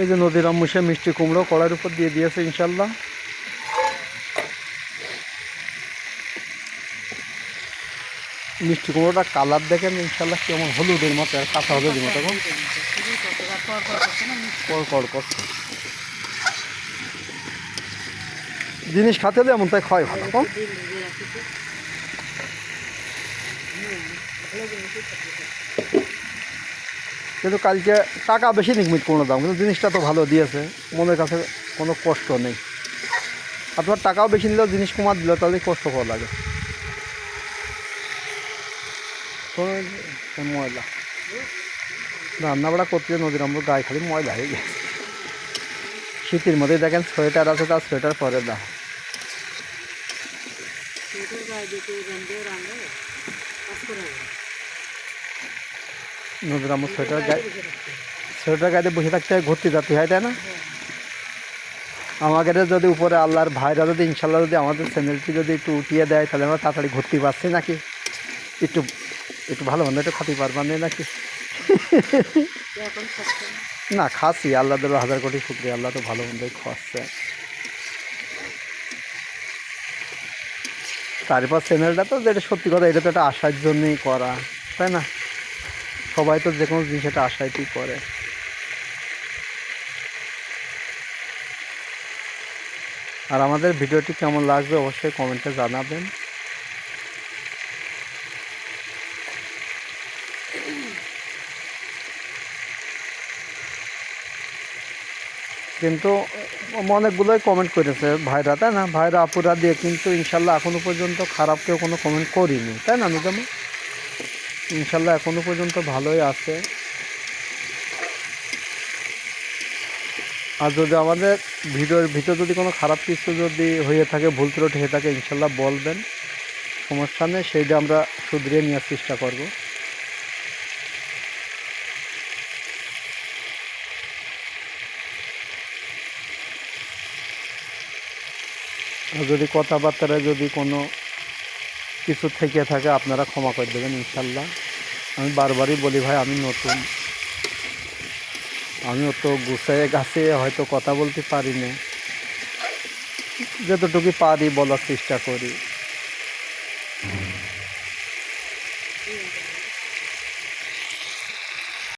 এই যে নদীর আম্মুসে মিষ্টি কুমড়ো কড়ার উপর দিয়ে দিয়েছে ইনশাল্লাহ। মিষ্টি কুমড়োটা কালার দেখেন ইনশাল্লাহ কেমন হলুদের মতো আর কাঁচা হলুদের মতো এখন কড় জিনিস খাতে হলে এমন তাই ক্ষয় ভালো, কম। কিন্তু কালকে টাকা বেশি নিক মিট কোনো দাম, কিন্তু জিনিসটা তো ভালো দিয়েছে, মনের কাছে কোনো কষ্ট নেই। আপনার টাকাও বেশি নিলেও জিনিস কমা দিল তাহলে কষ্ট করা লাগে। ময়লা। রান্না বাড়া করতে নদীর আমার গায়ে খালি ময়লা হয়ে গেছে। শীতের মধ্যে দেখেন সোয়েটার আছে, তার সোয়েটার পরে দাও নদীর আমার সোয়েটার গায়ে সোয়েটার গায়ে বসে থাকতে হয়, ঘুরতে যেতে হয়, তাই না? আমাদের যদি উপরে আল্লাহর ভাইরা যদি ইনশাল্লাহ যদি আমাদের চ্যানেলটি যদি একটু উঠিয়ে দেয়, তাহলে আমরা তাড়াতাড়ি ঘুরতে পারছি নাকি? একটু একটু ভালো মন্দ একটু খাতে পারবার নেই নাকি? না, খাসি, আল্লাহ দেবে হাজার কোটি শুক্রিয়া, আল্লাহ তো ভালো মন্দই খাওয়াচ্ছে। তারপর চ্যানেলটা তো যেটা সত্যি কথা, এটা তো একটা আসার জন্যই করা, তাই না? সবাই তো যে কোনো জিনিস এটা আশাইতেই করে? আর আমাদের ভিডিওটি কেমন লাগবে অবশ্যই কমেন্টে জানাবেন। কিন্তু অনেকগুলোই কমেন্ট করেছে ভাইরা, তাই না? ভাইরা আপুরা দিয়ে কিন্তু ইনশাল্লাহ এখনও পর্যন্ত খারাপ কেউ কোনো কমেন্ট করিনি, তাই না, নিজামা? ইনশাল্লাহ এখনও পর্যন্ত ভালোই আছে। আর যদি আমাদের ভিডিওর ভিতর যদি কোনো খারাপ কিছু যদি হয়ে থাকে, ভুল ত্রুটি হয়ে থাকে, ইনশাল্লাহ বলবেন। সমস্যা নেই, সেইটা আমরা শুধরিয়ে নেওয়ার চেষ্টা করব। আর যদি কথাবার্তায় যদি কোনো কিছু থেকে থাকে, আপনারা ক্ষমা করে দেবেন ইনশাল্লাহ আমি বারবারই বলি ভাই, আমি নতুন। আমি অত গুছায় গাছে হয়তো কথা বলতে পারি না। যতটুকু পারি বলার চেষ্টা করি।